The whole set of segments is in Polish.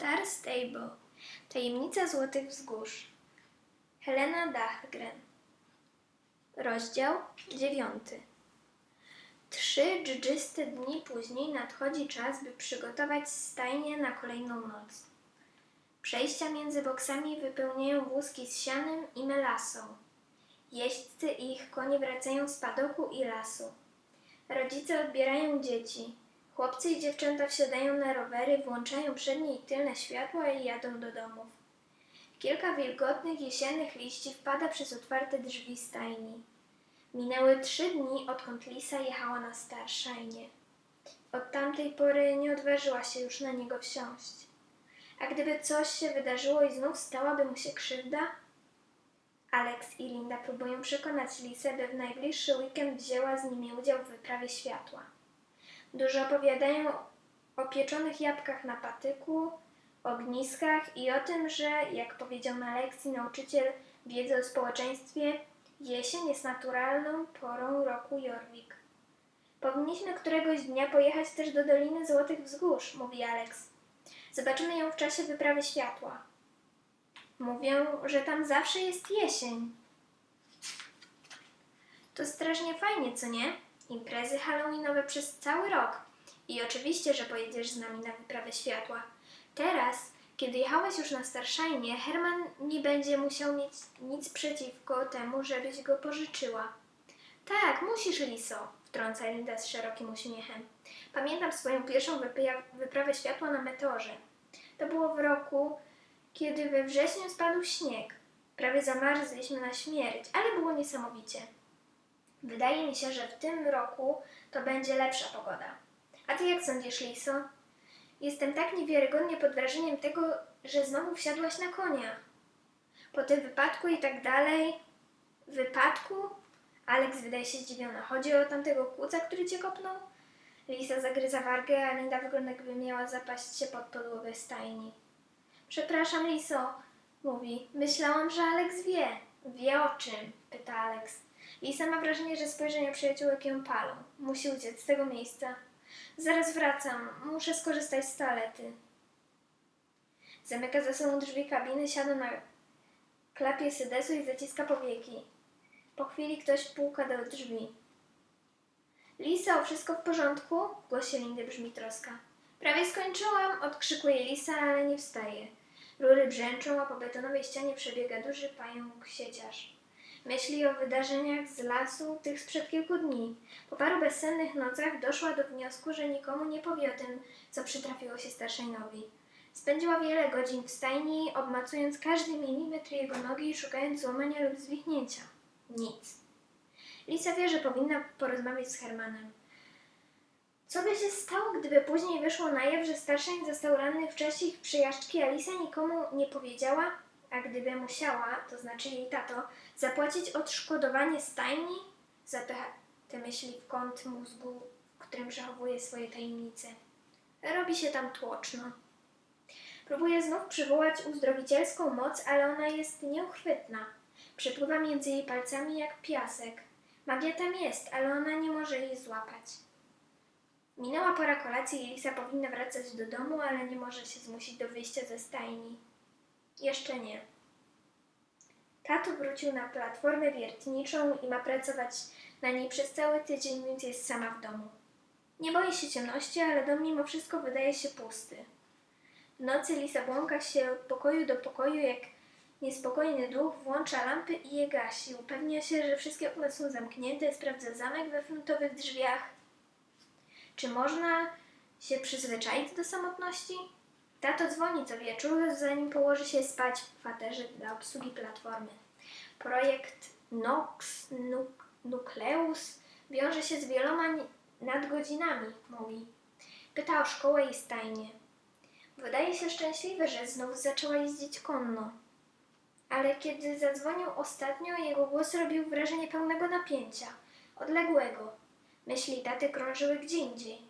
Star Stable. Tajemnica Złotych Wzgórz. Helena Dahlgren. Rozdział dziewiąty. Trzy dżdżyste dni później nadchodzi czas, by przygotować stajnię na kolejną noc. Przejścia między boksami wypełniają wózki z sianem i melasą. Jeźdźcy i ich konie wracają z padoku i lasu. Rodzice odbierają dzieci. Chłopcy i dziewczęta wsiadają na rowery, włączają przednie i tylne światła i jadą do domów. Kilka wilgotnych jesiennych liści wpada przez otwarte drzwi stajni. Minęły trzy dni, odkąd Lisa jechała na Starshine. Od tamtej pory nie odważyła się już na niego wsiąść. A gdyby coś się wydarzyło i znów stałaby mu się krzywda? Alex i Linda próbują przekonać Lisę, by w najbliższy weekend wzięła z nimi udział w wyprawie światła. Dużo opowiadają o pieczonych jabłkach na patyku, ogniskach i o tym, że, jak powiedział na lekcji nauczyciel wiedzy o społeczeństwie, jesień jest naturalną porą roku Jorvik. Powinniśmy któregoś dnia pojechać też do Doliny Złotych Wzgórz, mówi Alex. Zobaczymy ją w czasie wyprawy światła. Mówią, że tam zawsze jest jesień. To strasznie fajnie, co nie? Imprezy halloweenowe przez cały rok. I oczywiście, że pojedziesz z nami na wyprawę światła. Teraz, kiedy jechałeś już na Starshine, Herman nie będzie musiał mieć nic przeciwko temu, żebyś go pożyczyła. Tak, musisz, Liso, wtrąca Linda z szerokim uśmiechem. Pamiętam swoją pierwszą wyprawę światła na meteorze. To było w roku, kiedy we wrześniu spadł śnieg. Prawie zamarzliśmy na śmierć, ale było niesamowicie. Wydaje mi się, że w tym roku to będzie lepsza pogoda. A ty jak sądzisz, Liso? Jestem tak niewiarygodnie pod wrażeniem tego, że znowu wsiadłaś na konia. Po tym wypadku i tak dalej. Wypadku? Alex wydaje się zdziwiona. Chodzi o tamtego kłuca, który cię kopnął? Lisa zagryza wargę, a Linda wygląda jakby miała zapaść się pod podłogę stajni. Przepraszam, Liso, mówi. Myślałam, że Alex wie. Wie o czym? pyta Alex. Lisa ma wrażenie, że spojrzenia przyjaciółek ją palą. Musi uciec z tego miejsca. Zaraz wracam. Muszę skorzystać z toalety. Zamyka za sobą drzwi kabiny, siada na klapie sedesu i zaciska powieki. Po chwili ktoś puka do drzwi. Liso, wszystko w porządku? W głosie Lindy brzmi troska. Prawie skończyłam, odkrzykuje Lisa, ale nie wstaje. Rury brzęczą, a po betonowej ścianie przebiega duży pająk sieciarz. Myśli o wydarzeniach z lasu tych sprzed kilku dni. Po paru bezsennych nocach doszła do wniosku, że nikomu nie powie o tym, co przytrafiło się Starszynowi. Spędziła wiele godzin w stajni, obmacując każdy milimetr jego nogi i szukając złamania lub zwichnięcia. Nic. Lisa wie, że powinna porozmawiać z Hermanem. Co by się stało, gdyby później wyszło na jaw, że Starszeń został ranny w czasie ich przejażdżki, a Lisa nikomu nie powiedziała? A gdyby musiała, to znaczy jej tato, zapłacić odszkodowanie stajni? Zapycha te myśli w kąt mózgu, w którym przechowuje swoje tajemnice. Robi się tam tłoczno. Próbuje znów przywołać uzdrowicielską moc, ale ona jest nieuchwytna. Przepływa między jej palcami jak piasek. Magia tam jest, ale ona nie może jej złapać. Minęła pora kolacji i Lisa powinna wracać do domu, ale nie może się zmusić do wyjścia ze stajni. Jeszcze nie. Tato wrócił na platformę wiertniczą i ma pracować na niej przez cały tydzień, więc jest sama w domu. Nie boi się ciemności, ale dom mimo wszystko wydaje się pusty. W nocy Lisa błąka się od pokoju do pokoju, jak niespokojny duch, włącza lampy i je gasi. Upewnia się, że wszystkie okna są zamknięte, sprawdza zamek we frontowych drzwiach. Czy można się przyzwyczaić do samotności? Tato dzwoni co wieczór, zanim położy się spać w kwaterze dla obsługi platformy. Projekt Nox Nuc- Nucleus wiąże się z wieloma nadgodzinami, mówi. Pyta o szkołę i stajnię. Wydaje się szczęśliwy, że znów zaczęła jeździć konno. Ale kiedy zadzwonił ostatnio, jego głos robił wrażenie pełnego napięcia, odległego. Myśli taty krążyły gdzie indziej.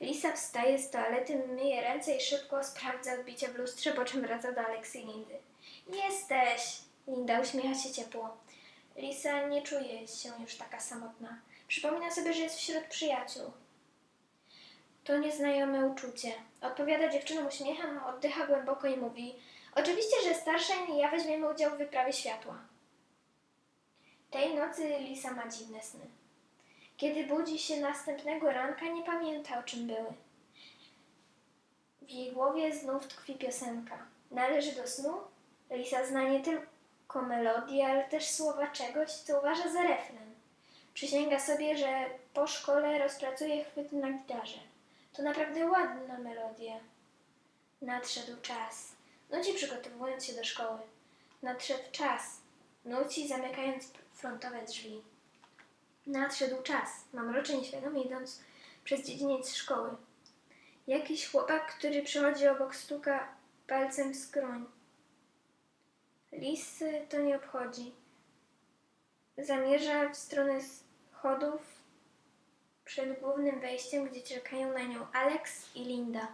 Lisa wstaje z toalety, myje ręce i szybko sprawdza odbicie w lustrze, po czym wraca do Aleksy i Lindy. Jesteś! Linda uśmiecha się ciepło. Lisa nie czuje się już taka samotna. Przypomina sobie, że jest wśród przyjaciół. To nieznajome uczucie. Odpowiada dziewczynom uśmiechem, oddycha głęboko i mówi Oczywiście, że starsza i ja weźmiemy udział w wyprawie światła. Tej nocy Lisa ma dziwne sny. Kiedy budzi się następnego ranka, nie pamięta o czym były. W jej głowie znów tkwi piosenka. Należy do snu? Lisa zna nie tylko melodię, ale też słowa czegoś, co uważa za refren. Przysięga sobie, że po szkole rozpracuje chwyt na gitarze. To naprawdę ładna melodia. Nadszedł czas. Nuci przygotowując się do szkoły. Nadszedł czas. Nuci zamykając frontowe drzwi. Nadszedł czas. Mamrocze nieświadomie idąc przez dziedziniec szkoły. Jakiś chłopak, który przychodzi obok, stuka palcem w skroń. Lisy to nie obchodzi. Zamierza w stronę schodów przed głównym wejściem, gdzie czekają na nią Alex i Linda.